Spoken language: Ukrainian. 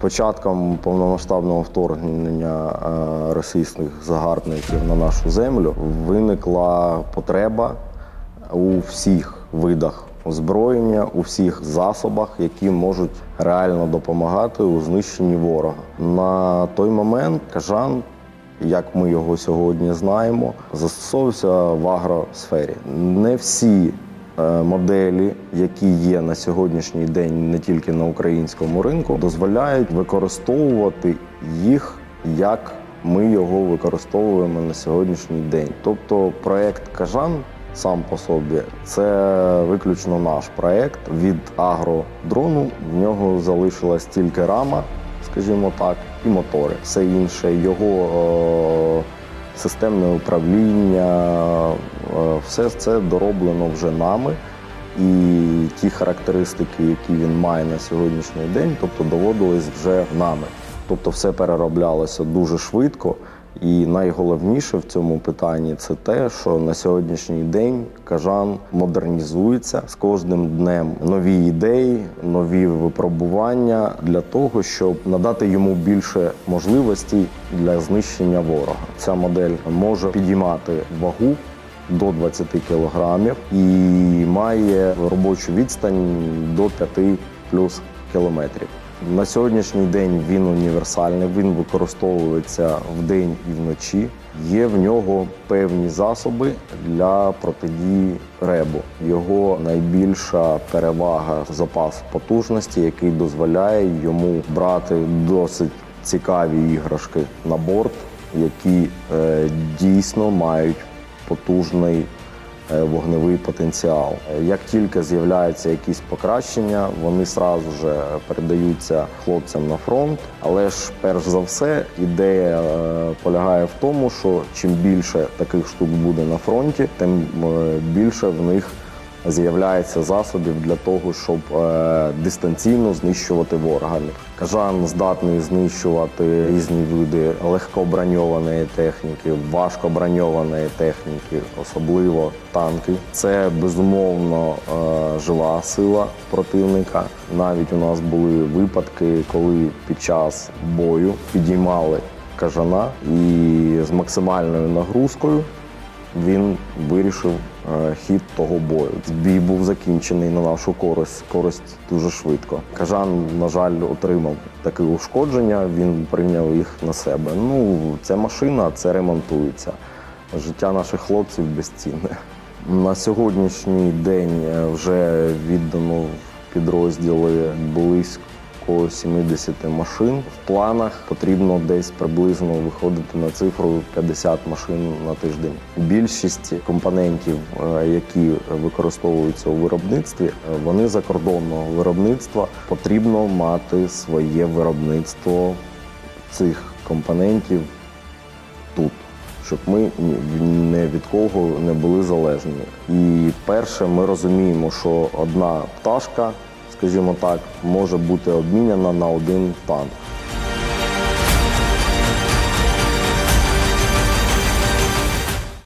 початком повномасштабного вторгнення е, російських загарбників на нашу землю виникла потреба у всіх видах озброєння, у всіх засобах, які можуть реально допомагати у знищенні ворога. На той момент кажан, як ми його сьогодні знаємо, застосовувався в агросфері. Не всі моделі, які є на сьогоднішній день не тільки на українському ринку, дозволяють використовувати їх як ми його використовуємо на сьогоднішній день. Тобто проект Кажан сам по собі це виключно наш проект. Від агродрону в нього залишилась тільки рама, скажімо так, і мотори. Все інше його е, системне управління, е, все це дороблено вже нами. І ті характеристики, які він має на сьогоднішній день, тобто доводились вже нами. Тобто все перероблялося дуже швидко. І найголовніше в цьому питанні це те, що на сьогоднішній день кажан модернізується з кожним днем нові ідеї, нові випробування для того, щоб надати йому більше можливостей для знищення ворога. Ця модель може підіймати вагу до 20 кілограмів і має робочу відстань до 5 плюс кілометрів. На сьогоднішній день він універсальний, він використовується вдень і вночі. Є в нього певні засоби для протидії ребу. Його найбільша перевага запас потужності, який дозволяє йому брати досить цікаві іграшки на борт, які е, дійсно мають потужний е, вогневий потенціал. Е, Як тільки з'являються якісь покращення, вони сразу же передаються хлопцям на фронт. Але ж перш за все, ідея е, полягає в тому, що чим більше таких штук буде на фронті, тим більше в них з'являється засобів для того, щоб е, дистанційно знищувати ворога. Кажан здатний знищувати різні види легкоброньованої техніки, важкоброньованої техніки, особливо танки. Це безумовно е, жива сила противника. Навіть у нас були випадки, коли під час бою підіймали кажана і з максимальною нагрузкою він вирішив е, хід того бою. Бій був закінчений на нашу користь, користь дуже швидко. Кажан, на жаль, отримав таке ушкодження, він прийняв їх на себе. Ну, це машина, це ремонтується. Життя наших хлопців безцінне. На сьогоднішній день е, вже віддано в підрозділи близько 70 машин. В планах потрібно десь приблизно виходити на цифру 50 машин на тиждень. Більшість компонентів, е, які використовуються у виробництві, е, вони закордонного виробництва. Потрібно мати своє виробництво цих компонентів тут. Щоб ми не від кого не були залежні. І перше, ми розуміємо, що одна пташка, скажімо так, може бути обміняна на один танк.